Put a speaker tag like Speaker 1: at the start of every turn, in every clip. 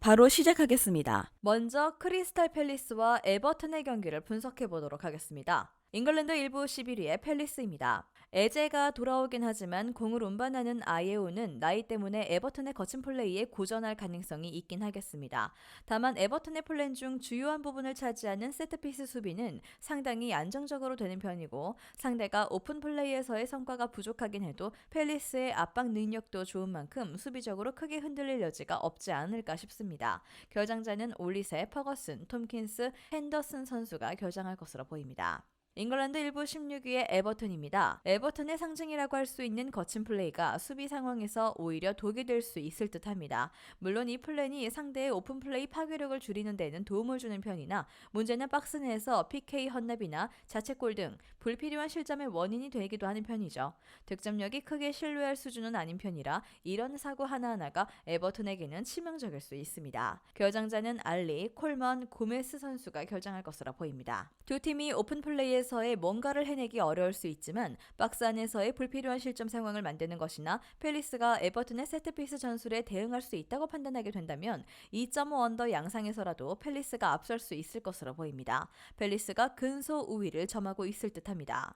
Speaker 1: 바로 시작하겠습니다.
Speaker 2: 먼저 크리스탈 팰리스와 에버튼의 경기를 분석해 보도록 하겠습니다. 잉글랜드 1부 11위의 팰리스입니다. 에제가 돌아오긴 하지만 공을 운반하는 아예오는 나이 때문에 에버튼의 거친 플레이에 고전할 가능성이 있긴 하겠습니다. 다만 에버튼의 플랜 중 주요한 부분을 차지하는 세트피스 수비는 상당히 안정적으로 되는 편이고 상대가 오픈 플레이에서의 성과가 부족하긴 해도 팰리스의 압박 능력도 좋은 만큼 수비적으로 크게 흔들릴 여지가 없지 않을까 싶습니다. 결장자는 올리세, 퍼거슨, 톰킨스, 핸더슨 선수가 결장할 것으로 보입니다. 잉글랜드 1부 16위의 에버튼입니다. 에버튼의 상징이라고 할 수 있는 거친 플레이가 수비 상황에서 오히려 독이 될 수 있을 듯 합니다. 물론 이 플랜이 상대의 오픈 플레이 파괴력을 줄이는 데는 도움을 주는 편이나 문제는 박스 내에서 PK 헌납이나 자책골 등 불필요한 실점의 원인이 되기도 하는 편이죠. 득점력이 크게 신뢰할 수준은 아닌 편이라 이런 사고 하나하나가 에버튼에게는 치명적일 수 있습니다. 결장자는 알리, 콜먼, 고메스 선수가 결장할 것으로 보입니다. 두 팀이 오픈 플레이에서 의 뭔가를 해내기 어려울 수 있지만 박스 안에서의 불필요한 실점 상황을 만드는 것이나 펠리스가 에버튼의 세트피스 전술에 대응할 수 있다고 판단하게 된다면 2.5 언더 양상에서라도 펠리스가 앞설 수 있을 것으로 보입니다. 펠리스가 근소 우위를 점하고 있을 듯합니다.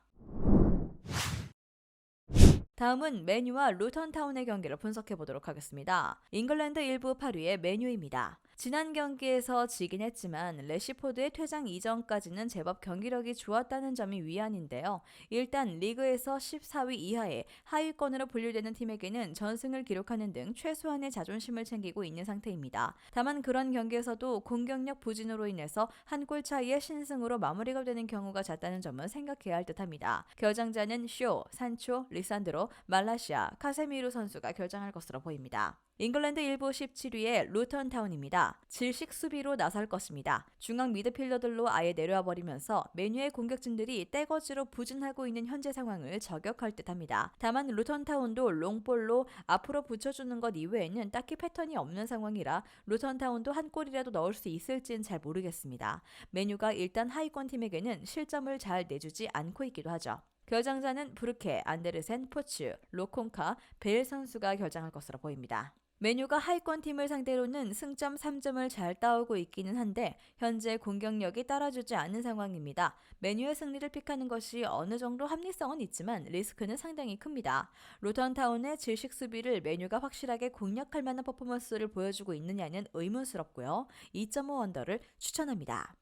Speaker 2: 다음은 메뉴와 루턴타운의 경기를 분석해 보도록 하겠습니다. 잉글랜드 1부 8위의 메뉴입니다. 지난 경기에서 지긴 했지만 레시포드의 퇴장 이전까지는 제법 경기력이 좋았다는 점이 위안인데요. 일단 리그에서 14위 이하의 하위권으로 분류되는 팀에게는 전승을 기록하는 등 최소한의 자존심을 챙기고 있는 상태입니다. 다만 그런 경기에서도 공격력 부진으로 인해서 한 골 차이의 신승으로 마무리가 되는 경우가 잦다는 점은 생각해야 할 듯합니다. 결장자는 쇼, 산초, 리산드로, 말라시아, 카세미루 선수가 결장할 것으로 보입니다. 잉글랜드 1부 17위의 루턴타운입니다. 질식 수비로 나설 것입니다. 중앙 미드필더들로 아예 내려와 버리면서 메뉴의 공격진들이 떼거지로 부진하고 있는 현재 상황을 저격할 듯합니다. 다만 루턴타운도 롱볼로 앞으로 붙여주는 것 이외에는 딱히 패턴이 없는 상황이라 루턴타운도 한 골이라도 넣을 수 있을지는 잘 모르겠습니다. 메뉴가 일단 하위권 팀에게는 실점을 잘 내주지 않고 있기도 하죠. 결장자는 브루케, 안데르센, 포츠, 로콘카, 벨 선수가 결장할 것으로 보입니다. 메뉴가 하위권 팀을 상대로는 승점 3점을 잘 따오고 있기는 한데 현재 공격력이 따라주지 않는 상황입니다. 메뉴의 승리를 픽하는 것이 어느 정도 합리성은 있지만 리스크는 상당히 큽니다. 로턴타운의 질식 수비를 메뉴가 확실하게 공략할 만한 퍼포먼스를 보여주고 있느냐는 의문스럽고요. 2.5 언더를 추천합니다.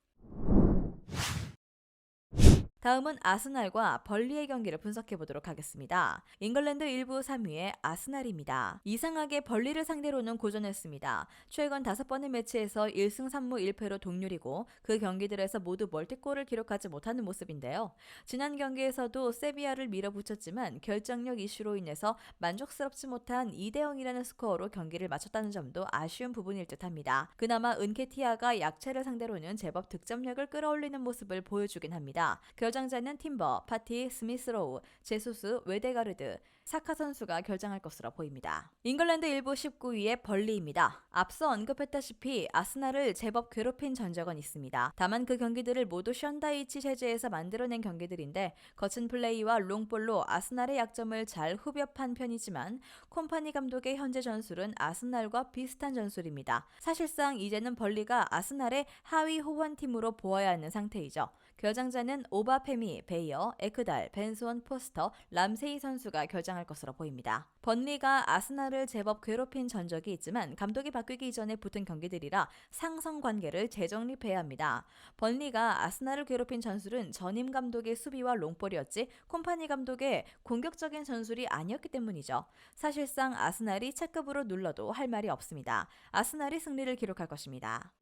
Speaker 2: 다음은 아스날과 벌리의 경기를 분석해 보도록 하겠습니다. 잉글랜드 1부 3위의 아스날입니다. 이상하게 벌리를 상대로는 고전했습니다. 최근 5번의 매치에서 1승 3무 1패로 동률이고 그 경기들에서 모두 멀티골을 기록하지 못하는 모습인데요. 지난 경기에서도 세비야를 밀어붙였지만 결정력 이슈로 인해서 만족스럽지 못한 2대 0이라는 스코어로 경기를 마쳤다는 점도 아쉬운 부분일 듯합니다. 그나마 은케티아가 약체를 상대로는 제법 득점력을 끌어올리는 모습을 보여주긴 합니다. 결 장자는 팀버, 파티, 스미스로우, 제수스, 웨데가르드, 사카 선수가 결장할 것으로 보입니다. 잉글랜드 1부 19위의 벌리입니다. 앞서 언급했다시피 아스날을 제법 괴롭힌 전적은 있습니다. 다만 그 경기들을 모두 션다이치 체제에서 만들어낸 경기들인데 거친 플레이와 롱볼로 아스날의 약점을 잘 후벼판 편이지만 콤파니 감독의 현재 전술은 아스날과 비슷한 전술입니다. 사실상 이제는 벌리가 아스날의 하위 호환팀으로 보아야 하는 상태이죠. 결장자는 오바페미, 베이어, 에크달, 벤스원 포스터, 람세이 선수가 결장 할 것으로 보입니다. 번리가 아스날을 제법 괴롭힌 전적이 있지만 감독이 바뀌기 이전에 붙은 경기들이라 상성 관계를 재정립해야 합니다. 번리가 아스날을 괴롭힌 전술은 전임 감독의 수비와 롱볼이었지 콤파니 감독의 공격적인 전술이 아니었기 때문이죠. 사실상 아스날이 체급으로 눌러도 할 말이 없습니다. 아스날이 승리를 기록할 것입니다.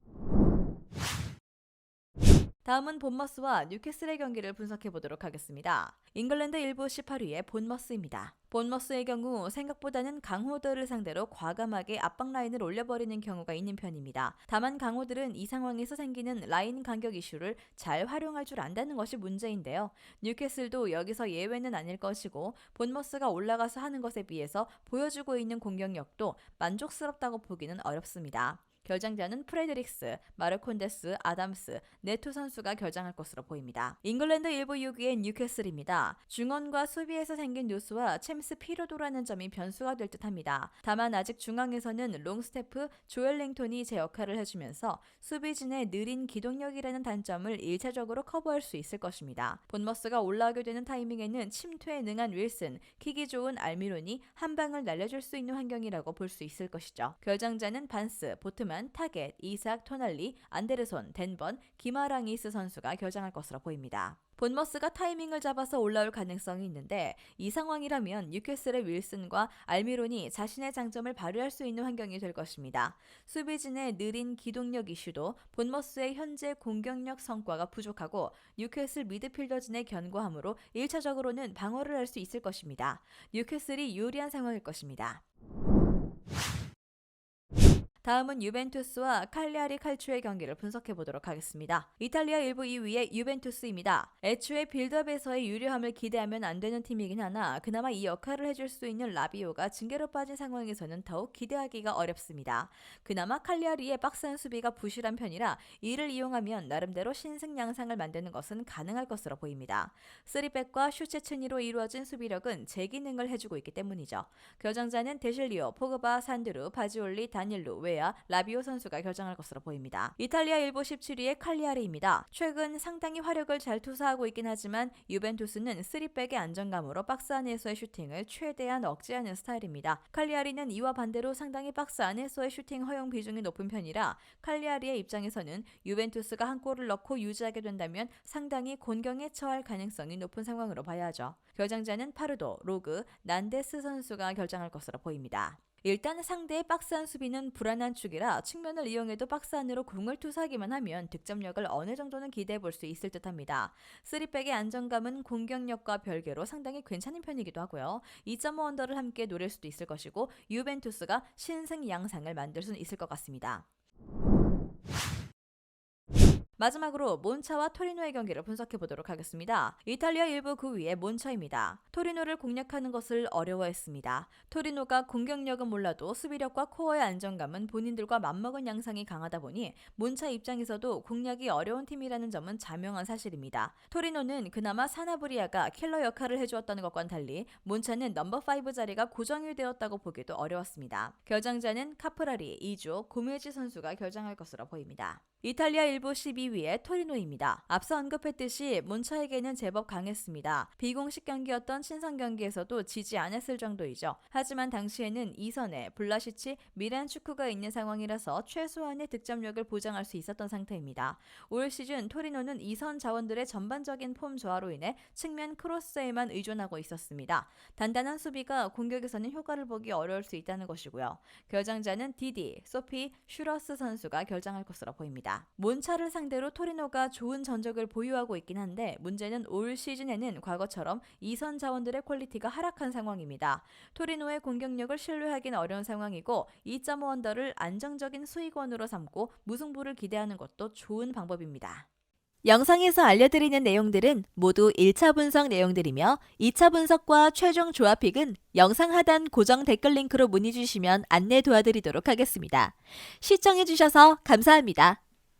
Speaker 2: 다음은 본머스와 뉴캐슬의 경기를 분석해 보도록 하겠습니다. 잉글랜드 1부 18위의 본머스입니다. 본머스의 경우 생각보다는 강호들을 상대로 과감하게 압박 라인을 올려버리는 경우가 있는 편입니다. 다만 강호들은 이 상황에서 생기는 라인 간격 이슈를 잘 활용할 줄 안다는 것이 문제인데요. 뉴캐슬도 여기서 예외는 아닐 것이고 본머스가 올라가서 하는 것에 비해서 보여주고 있는 공격력도 만족스럽다고 보기는 어렵습니다. 결장자는 프레드릭스, 마르콘데스, 아담스, 네토 선수가 결장할 것으로 보입니다. 잉글랜드 일부 6위의 뉴캐슬입니다. 중원과 수비에서 생긴 뉴스와 챔스 피로도라는 점이 변수가 될 듯합니다. 다만 아직 중앙에서는 롱스테프, 조엘링턴이 제 역할을 해주면서 수비진의 느린 기동력이라는 단점을 1차적으로 커버할 수 있을 것입니다. 본머스가 올라오게 되는 타이밍에는 침투에 능한 윌슨, 킥이 좋은 알미론이 한 방을 날려줄 수 있는 환경이라고 볼 수 있을 것이죠. 결정자는 반스, 보트만, 타겟, 이삭, 토날리, 안데르손, 덴번, 기마랑이스 선수가 결정할 것으로 보입니다. 본머스가 타이밍을 잡아서 올라올 가능성이 있는데 이 상황이라면 뉴캐슬의 윌슨과 알미론이 자신의 장점을 발휘할 수 있는 환경이 될 것입니다. 수비진의 느린 기동력 이슈도 본머스의 현재 공격력 성과가 부족하고 뉴캐슬 미드필더진의 견고함으로 1차적으로는 방어를 할 수 있을 것입니다. 뉴캐슬이 유리한 상황일 것입니다. 다음은 유벤투스와 칼리아리 칼추의 경기를 분석해 보도록 하겠습니다. 이탈리아 1부 2위의 유벤투스입니다. 애초에 빌드업에서의 유리함을 기대하면 안 되는 팀이긴 하나 그나마 이 역할을 해줄 수 있는 라비오가 징계로 빠진 상황에서는 더욱 기대하기가 어렵습니다. 그나마 칼리아리의 빡센 수비가 부실한 편이라 이를 이용하면 나름대로 신승 양상을 만드는 것은 가능할 것으로 보입니다. 쓰리백과 슈체츠니로 이루어진 수비력은 제 기능을 해주고 있기 때문이죠. 결정자는 데실리오, 포그바, 산드루, 바지올리, 다닐루, 웨 아, 라비오 선수가 결정할 것으로 보입니다. 이탈리아 1부 17위의 칼리아리입니다. 최근 상당히 화력을 잘 투사하고 있긴 하지만 유벤투스는 3백의 안정감으로 박스 안에서의 슈팅을 최대한 억제하는 스타일입니다. 칼리아리는 이와 반대로 상당히 박스 안에서의 슈팅 허용 비중이 높은 편이라 칼리아리의 입장에서는 유벤투스가 한 골을 넣고 유지하게 된다면 상당히 곤경에 처할 가능성이 높은 상황으로 봐야죠. 결정자는 파르도, 로그, 난데스 선수가 결정할 것으로 보입니다. 일단 상대의 박스한 수비는 불안한 축이라 측면을 이용해도 박스 안으로 공을 투사하기만 하면 득점력을 어느 정도는 기대해 볼 수 있을 듯합니다. 3백의 안정감은 공격력과 별개로 상당히 괜찮은 편이기도 하고요. 2.5 언더를 함께 노릴 수도 있을 것이고 유벤투스가 신승 양상을 만들 수는 있을 것 같습니다. 마지막으로 몬차와 토리노의 경기를 분석해 보도록 하겠습니다. 이탈리아 일부 그 위에 몬차입니다. 토리노를 공략하는 것을 어려워했습니다. 토리노가 공격력은 몰라도 수비력과 코어의 안정감은 본인들과 맞먹은 양상이 강하다 보니 몬차 입장에서도 공략이 어려운 팀이라는 점은 자명한 사실입니다. 토리노는 그나마 사나브리아가 킬러 역할을 해주었다는 것과는 달리 몬차는 넘버 5 자리가 고정이 되었다고 보기도 어려웠습니다. 결정자는 카프라리, 이조, 고메지 선수가 결정할 것으로 보입니다. 이탈리아 일부 12위 의 토리노입니다. 앞서 언급했듯이 몬차에게는 제법 강했습니다. 비공식 경기였던 친선 경기에서도 지지 않았을 정도이죠. 하지만 당시에는 이선에 블라시치, 미란 축구가 있는 상황이라서 최소한의 득점력을 보장할 수 있었던 상태입니다. 올 시즌 토리노는 이선 자원들의 전반적인 폼 저하로 인해 측면 크로스에만 의존하고 있었습니다. 단단한 수비가 공격에서는 효과를 보기 어려울 수 있다는 것이고요. 결정자는 디디, 소피, 슈러스 선수가 결정할 것으로 보입니다. 몬차를 상대로 토리노가 좋은 전적을 보유하고 있긴 한데 문제는 올 시즌에는 과거처럼 이선 자원들의 퀄리티가 하락한 상황입니다. 토리노의 공격력을 신뢰하기는 어려운 상황이고 2.5 언더를 안정적인 수익원으로 삼고 무승부를 기대하는 것도 좋은 방법입니다. 영상에서 알려드리는 내용들은 모두 1차 분석 내용들이며 2차 분석과 최종 조합픽은 영상 하단 고정 댓글 링크로 문의 주시면 안내 도와드리도록 하겠습니다. 시청해주셔서 감사합니다.